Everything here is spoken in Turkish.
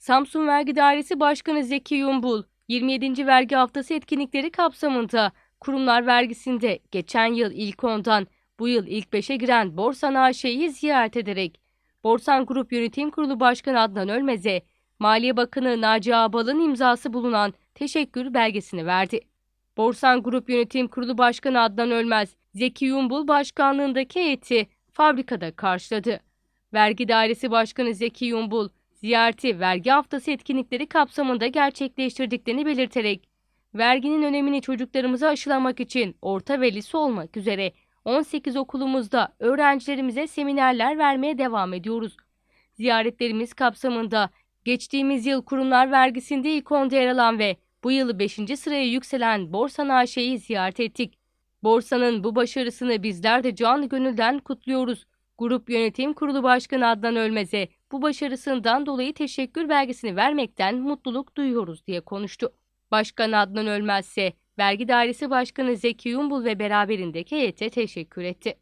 Samsun Vergi Dairesi Başkanı Zeki Yumbul, 27. vergi haftası etkinlikleri kapsamında kurumlar vergisinde geçen yıl ilk ondan bu yıl ilk 5'e giren Borsan AŞ'yi ziyaret ederek Borsan Grup Yönetim Kurulu Başkanı Adnan Ölmez'e Maliye Bakanı Naci Ağbal'ın imzası bulunan teşekkür belgesini verdi. Borsan Grup Yönetim Kurulu Başkanı Adnan Ölmez, Zeki Yumbul başkanlığındaki heyeti fabrikada karşıladı. Vergi Dairesi Başkanı Zeki Yumbul, ziyareti vergi haftası etkinlikleri kapsamında gerçekleştirdiklerini belirterek, verginin önemini çocuklarımıza aşılamak için orta ve lise olmak üzere 18 okulumuzda öğrencilerimize seminerler vermeye devam ediyoruz. Ziyaretlerimiz kapsamında geçtiğimiz yıl kurumlar vergisinde ilk onda yer alan ve bu yıl 5. sıraya yükselen Borsan AŞ'yi ziyaret ettik. Borsanın bu başarısını bizler de canı gönülden kutluyoruz. Grup Yönetim Kurulu Başkanı Adnan Ölmez'e bu başarısından dolayı teşekkür belgesini vermekten mutluluk duyuyoruz diye konuştu. Başkan Adnan Ölmez ise Vergi Dairesi Başkanı Zeki Yumbul ve beraberindeki heyete teşekkür etti.